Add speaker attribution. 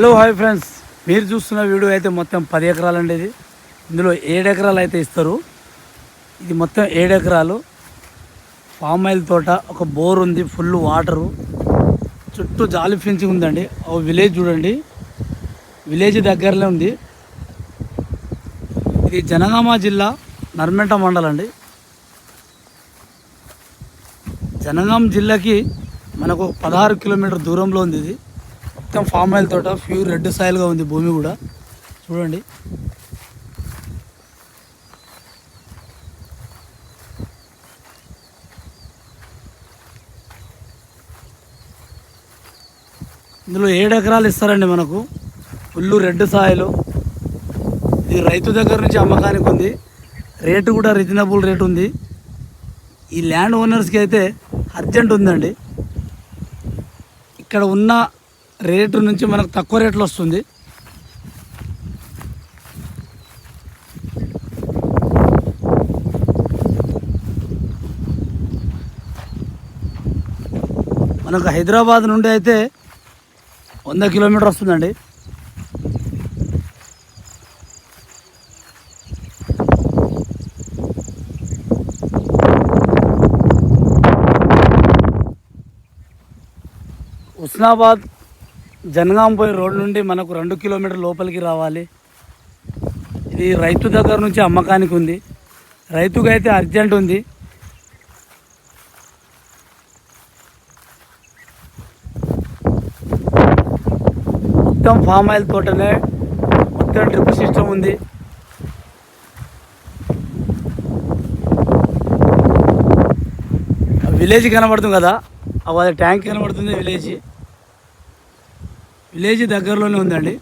Speaker 1: Hello hi friends. మీరు చూస్తున్న video అయితే మొత్తం పది ఎకరాలు అండి ఇది. ఇందులో ఏడు ఎకరాలు అయితే ఇస్తారు. ఇది మొత్తం ఏడు ఎకరాలు. పామ్ ఆయిల్ తోట ఒక బోర్ ఉంది ఫుల్ వాటరు. చుట్టూ జాలి ఫెన్సింగ్ ఉందండి. ఒక విలేజ్ చూడండి. విలేజ్ దగ్గరలో ఉంది. ఇది జనగామ జిల్లా నర్మెంట మండలం అండి. జనగాం జిల్లాకి మనకు పదహారు కిలోమీటర్ దూరంలో ఉంది ఇది. మొత్తం ఫామ్ ఆయిల్ తోట ప్యూర్ రెడ్ సాయిల్గా ఉంది భూమి కూడా. చూడండి. ఇందులో ఏడు ఎకరాలు ఇస్తారండి మనకు. Full red soil. ఇది రైతు దగ్గర నుంచి అమ్మకానికి ఉంది. రేటు కూడా రీజనబుల్ రేట్ ఉంది. ఈ ల్యాండ్ ఓనర్స్కి అయితే అర్జెంట్ ఉందండి. ఇక్కడ ఉన్న రేటు నుంచి మనకు తక్కువ రేట్లు వస్తుంది. మనకు హైదరాబాద్ నుండి అయితే వంద కిలోమీటర్ వస్తుందండి. హుస్నాబాద్ జనగాం పోయే రోడ్ నుండి మనకు రెండు కిలోమీటర్ లోపలికి రావాలి. ఇది రైతు దగ్గర నుంచి అమ్మకానికి ఉంది. రైతుకు అయితే అర్జెంట్ ఉంది. మొత్తం ఫామ్ ఆయిల్ తోటనే మొత్తం డ్రిప్ సిస్టమ్ ఉంది. విలేజ్ కనబడుతుంది కదా? అది ట్యాంక్ కనబడుతుంది విలేజ్. విలేజ్ దగ్గరలోనే ఉందండి.